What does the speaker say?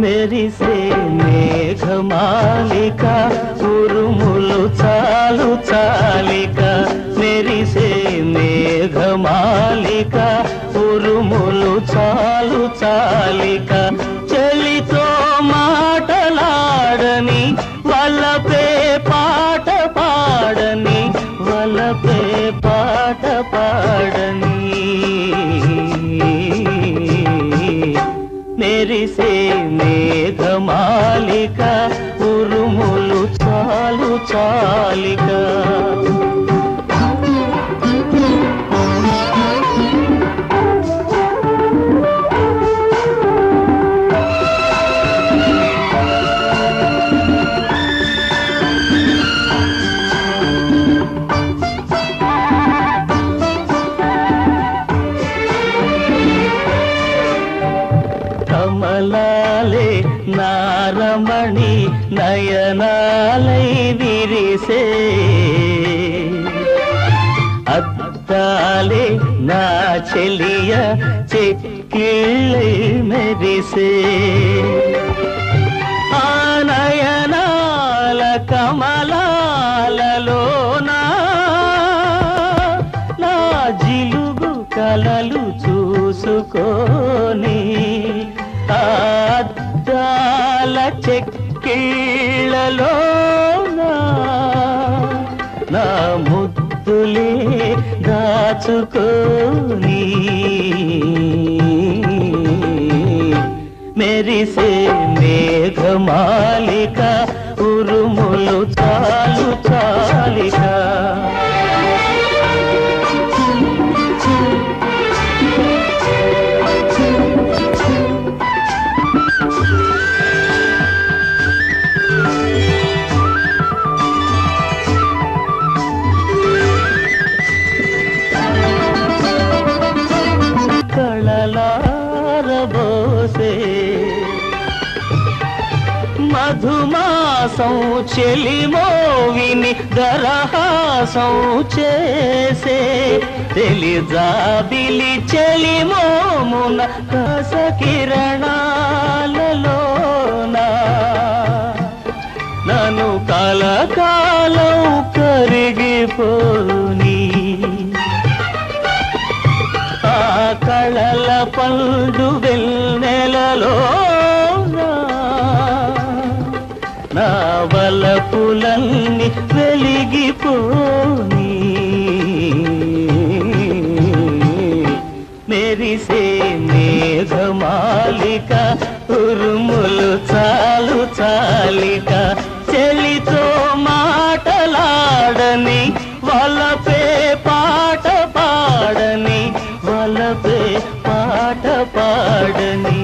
మెరిసే మేఘమాలిక ఉరుములు మెరిసే మేఘమాలిక ఉరుములు చాలు చాలిక. కమలాలే నారమణి నయనాలై విరిసే. అద్దాలే నా చెలియ చెక్కిళ్ళై మెరిసే. ఆ నయనాల కమలాలలోనా? నా జిలుగు కలలు చూసుకో. చెక్కిళ్ళలో నా ముద్దులే దాచుకోని మెరిసే మేఘమాలిక ఉరుములు చాలు చాలిక. మధుమాసం చెలిమోవిని దరహాసం చేసే తెలిజాబిలి చెలిమోమున కస కిరణాలలోన నన్ను కలకాలం కరిగిపోని ఆ కళల పండు వెన్నెలలో నా వలపులన్నీ వెలిగిపోని. మెరిసే మేఘమాలిక ఉరుములు చాలు చాలిక. చెలితో మాటలాడని వలపే పాట పాడని వలపే పాట పాడని.